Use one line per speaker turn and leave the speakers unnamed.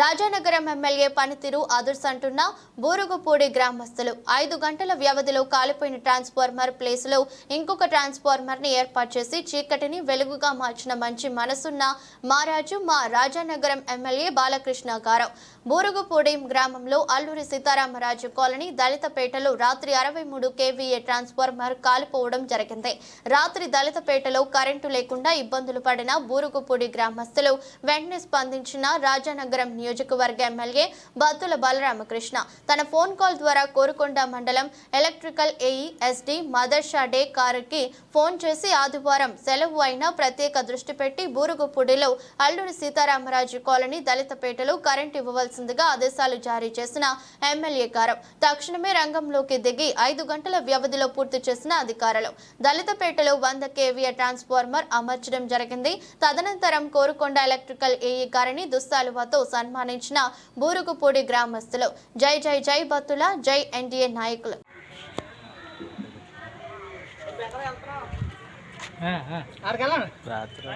Rajanagaram MLA పనితీరు అదుర్స్ అంటున్న బూరుగుపూడి గ్రామస్తులు ఐదు గంటల వ్యవధిలో కాలిపోయిన ట్రాన్స్ఫార్మర్ ప్లేస్లో ఇంకొక ట్రాన్స్ఫార్మర్ని ఏర్పాటు చేసి చీకటిని వెలుగుగా మార్చిన మంచి మనసున్న మారాజు మా రాజానగరం ఎమ్మెల్యే బాలకృష్ణ గారు. బూరుగుపూడి గ్రామంలో అల్లూరి సీతారామరాజు కాలనీ దళితపేటలో రాత్రి అరవై మూడు కేవీఏ ట్రాన్స్ఫార్మర్ కాలిపోవడం జరిగింది. రాత్రి దళితపేటలో కరెంటు లేకుండా ఇబ్బందులు పడిన బూరుగుపూడి గ్రామస్తులు వెంటనే స్పందించిన రాజానగరం నియోజకవర్గ ఎమ్మెల్యే బత్తుల బలరామకృష్ణ. తన ఫోన్ కాల్ ద్వారా కోరుకొండ మండలం ఎలక్ట్రికల్ ఏఈ ఎస్డి మదర్షా డే కారుకి ఫోన్ చేసి ఆదివారం సెలవు అయినా ప్రత్యేక దృష్టి పెట్టి బూరుగుపూడిలో అల్లూరి సీతారామరాజు కాలనీ దళితపేటలో కరెంట్ ఇవ్వవలసిందిగా ఆదేశాలు జారీ చేసిన ఎమ్మెల్యే గారు. తక్షణమే రంగంలోకి దిగి ఐదు గంటల వ్యవధిలో పూర్తి చేసిన అధికారులు. దళితపేటలో వంద కేవీఏ ట్రాన్స్ఫార్మర్ అమర్చడం జరిగింది. తదనంతరం కోరుకొండ ఎలక్ట్రికల్ ఏఈ గారిని దుస్తాలువతో సన్మానించిన బూరుగుపూడి గ్రామస్తులు. జై జై జై బత్తుల జై ఎన్డీఏ నాయకులు.
రాత్రి.